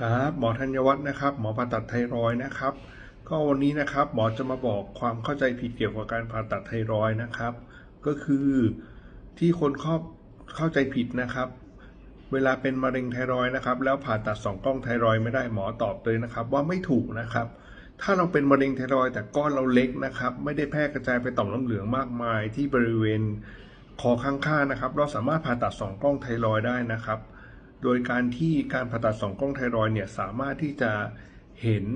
ครับหมอธัญวัฒน์นะครับ หมอผ่าตัดไทรอยนะครับ ก็วันนี้นะครับหมอจะมาบอกความเข้าใจผิดเกี่ยวกับการผ่าตัดไทรอยนะครับ ก็คือที่คนครอบเข้าใจผิดนะครับ เวลาเป็นมะเร็งไทรอยนะครับ แล้วผ่าตัดสองกล้องไทรอยไม่ได้หมอตอบเลยนะครับ ว่าไม่ถูกนะครับ ถ้าเราเป็นมะเร็งไทรอยแต่ก้อนเราเล็กนะครับ ไม่ได้แพร่กระจายไปต่อมน้ำเหลืองมากมายที่บริเวณคอข้างๆนะครับ เราสามารถผ่าตัดสองกล้องไทรอยได้นะครับ โดยการที่การผ่าตัดสองกล้องไทรอย์เนี่ยสามารถที่จะเห็น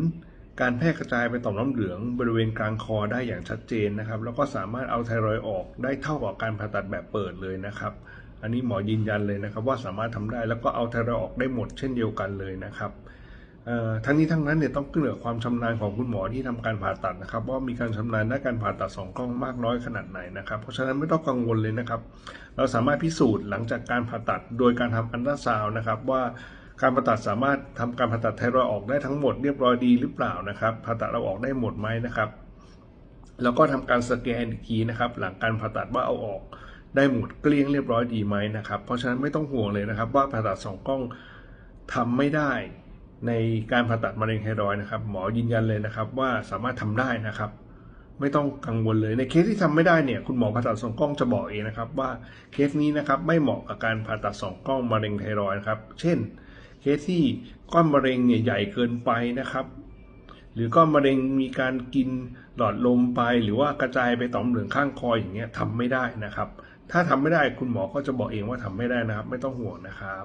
การแพร่กระจายไปต่อมน้ำเหลืองบริเวณกลางคอได้อย่างชัดเจนนะครับ แล้วก็สามารถเอาไทรอย์ออกได้เท่ากับการผ่าตัดแบบเปิดเลยนะครับ อันนี้หมอยืนยันเลยนะครับว่าสามารถทำได้แล้วก็เอาไทรอย์ออกได้หมดเช่นเดียวกันเลยนะครับ ทั้งนี้ทั้งนั้นเนี่ยต้องขึ้นกับความชำนาญของคุณหมอที่ทำการผ่าตัดนะครับ ว่ามีการชำนาญด้านการผ่าตัดสองกล้องมากน้อยขนาดไหนนะครับ เพราะฉะนั้นไม่ต้องกังวลเลยนะครับ เราสามารถพิสูจน์หลังจากการผ่าตัดโดยการทำอันตราซาวนะครับว่าการผ่าตัดสามารถทำการผ่าตัดไทรอยด์ออกได้ทั้งหมดเรียบร้อยดีหรือเปล่านะครับผ่าตัดเราออกได้หมดไหมนะครับ แล้วก็ทำการสแกนอีกทีนะครับหลังการผ่าตัดว่าเอาออกได้หมดเกลี้ยงเรียบร้อยดีไหมนะครับ เพราะฉะนั้นไม่ต้องห่วงเลยนะครับ ว่าผ่าตัดสองกล้องทำไม่ได้ ในการผ่าตัดมะเร็งไทรอยด์นะครับ หมอยืนยันเลยนะครับ ว่าสามารถทำได้นะครับ ไม่ต้องกังวลเลยในเคสที่ทำไม่ได้เนี่ยคุณหมอผ่าตัดสองกล้องจะบอกเองนะครับว่าเคสนี้นะครับไม่เหมาะกับการผ่าตัดสองกล้องมะเร็งไทรอยด์นะครับ เช่น เคสที่ก้อนมะเร็งเนี่ยใหญ่เกินไปนะครับ หรือก้อนมะเร็งมีการกินหลอดลมไป หรือว่ากระจายไปต่อมเหลืองข้างคออย่างเงี้ยทำไม่ได้นะครับ ถ้าทำไม่ได้คุณหมอก็จะบอกเองว่าทำไม่ได้นะครับ ไม่ต้องห่วงนะครับ